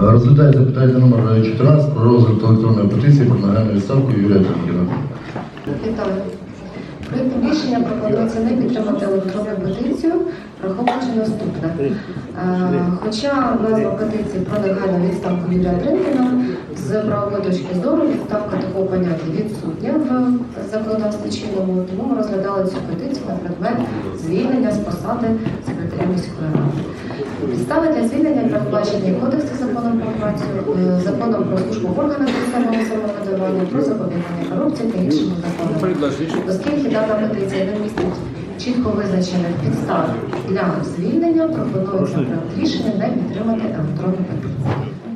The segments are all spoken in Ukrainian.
Розглядає запитання номер 14 про розгляд електронної петиції про нагальну відставку Юрія Трухіна. Вітаю. Проєктом рішення пропонується не підтримати електронну петицію, враховуючи наступне. Е, Хоча назва петиції про негайну відставку Юрія Дринкіна, з правової точки зору відставка такого поняття відсутня в законодавстві чинному, тому ми розглядали цю петицію на предмет звільнення з посади секретаря міської ради. Підстави для звільнення передбачені кодексі законом про працю, е, законом про службу в органах місцевого самоврядування, про запобігання корупції та іншими законами. Оскільки дана петиція не містить чітко визначених підстав для звільнення, пропонується проект рішення не підтримати електронну петицію.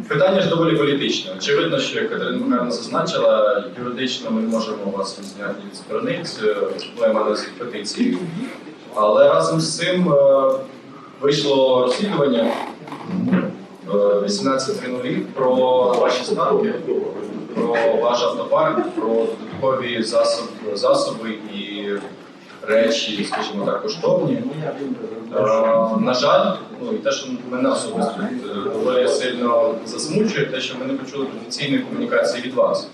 Питання ж доволі політичне. Очевидно, що як Катерина Михайловна зазначила, юридично ми можемо вас зняти від сторониць, маємо з петиції. Але разом з цим е, вийшло розслідування е, 18.00 про ваші статки, про ваш автопарк, про додаткові засоб, засоби і речі, скажімо так, коштовні. Е, На жаль, ну і те, що мене особисто е, доволі сильно засмучує, те, що ми не почули професійної комунікації від вас.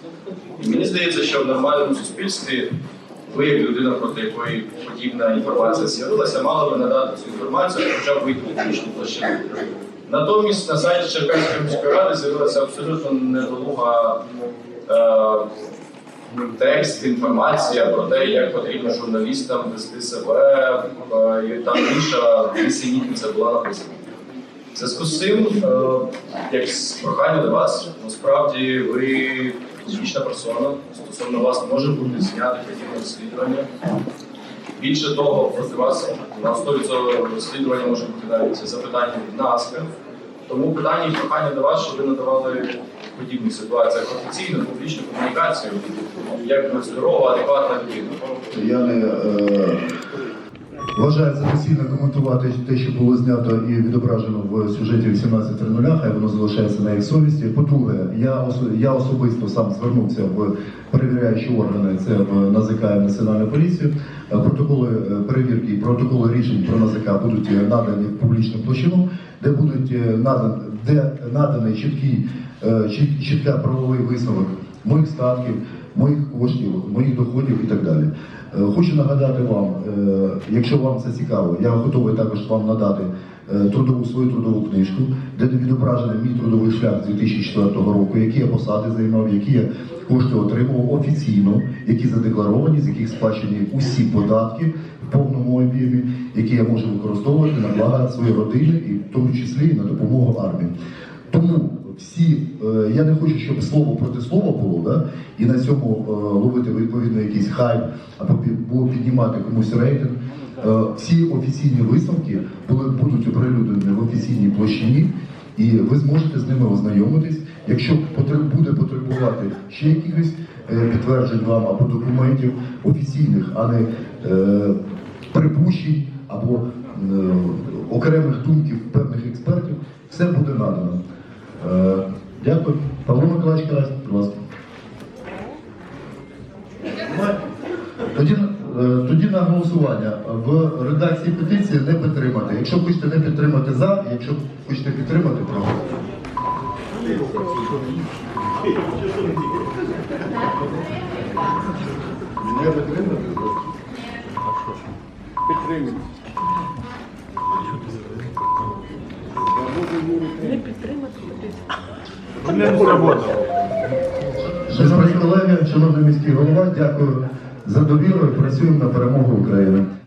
І мені здається, що в нормальному суспільстві ви, як людина, проти якої подібна інформація з'явилася, мали би надати цю інформацію, хоча б вийти в публічну площину. Натомість на сайті Черкаської міської ради з'явилася абсолютно недолуга е, текст, інформація про те, як потрібно журналістам вести себе, е, і там інша нісенітниця була написана. Зв'язку з цим, е, як прохання до вас, насправді ви публічна персона, стосовно вас може бути знято подібне розслідування. Більше того, проти вас на основі цього розслідування може бути навіть запитання від НАСКа. Тому питання і прохання до вас, щоб ви надавали в подібних ситуаціях офіційну публічну комунікацію, як здорова, адекватна людина. Я не е, вважаю за коментувати те, що було знято і відображено в сюжеті 18.00, хай воно залишається на їх совісті. По-друге, я, я особисто сам звернувся в перевіряючі органи, це в НАЗК і Національну поліцію. Е, Протоколи е, перевірки, протоколи рішень про НАЗК будуть е, надані в публічну площину, де будуть е, надан, де наданий чіткий, чіт- чітка правовий висновок моїх статків, моїх коштів, моїх доходів і так далі. Е, Хочу нагадати вам, е, якщо вам це цікаво, я готовий також вам надати е, трудову свою трудову книжку, де відображений мій трудовий шлях з 2004 року, які я посади займав, які я кошти отримував офіційно, які задекларовані, з яких сплачені усі податки в повному об'ємі, які я можу використовувати на благо своєї родини, і в тому числі і на допомогу армії. Тому всі, е, я не хочу, щоб слово проти слова було, да? і на цьому е, ловити відповідно якийсь хайп або піднімати комусь рейтинг. Е, всі офіційні висновки будуть оприлюднені в офіційній площині, і ви зможете з ними ознайомитись. Якщо буде потребувати ще якихось підтверджень вам або документів офіційних, а не припущень або окремих думків певних експертів, все буде надано. Дякую. Павло Миколаївич Карась, будь ласка. Тоді, е, тоді на голосування в редакції петиції не підтримати. Якщо хочете не підтримати за, якщо хочете підтримати, проти. Не підтримати? Шановні колеги, шановний міський голова, дякую за довіру і працюємо на перемогу України.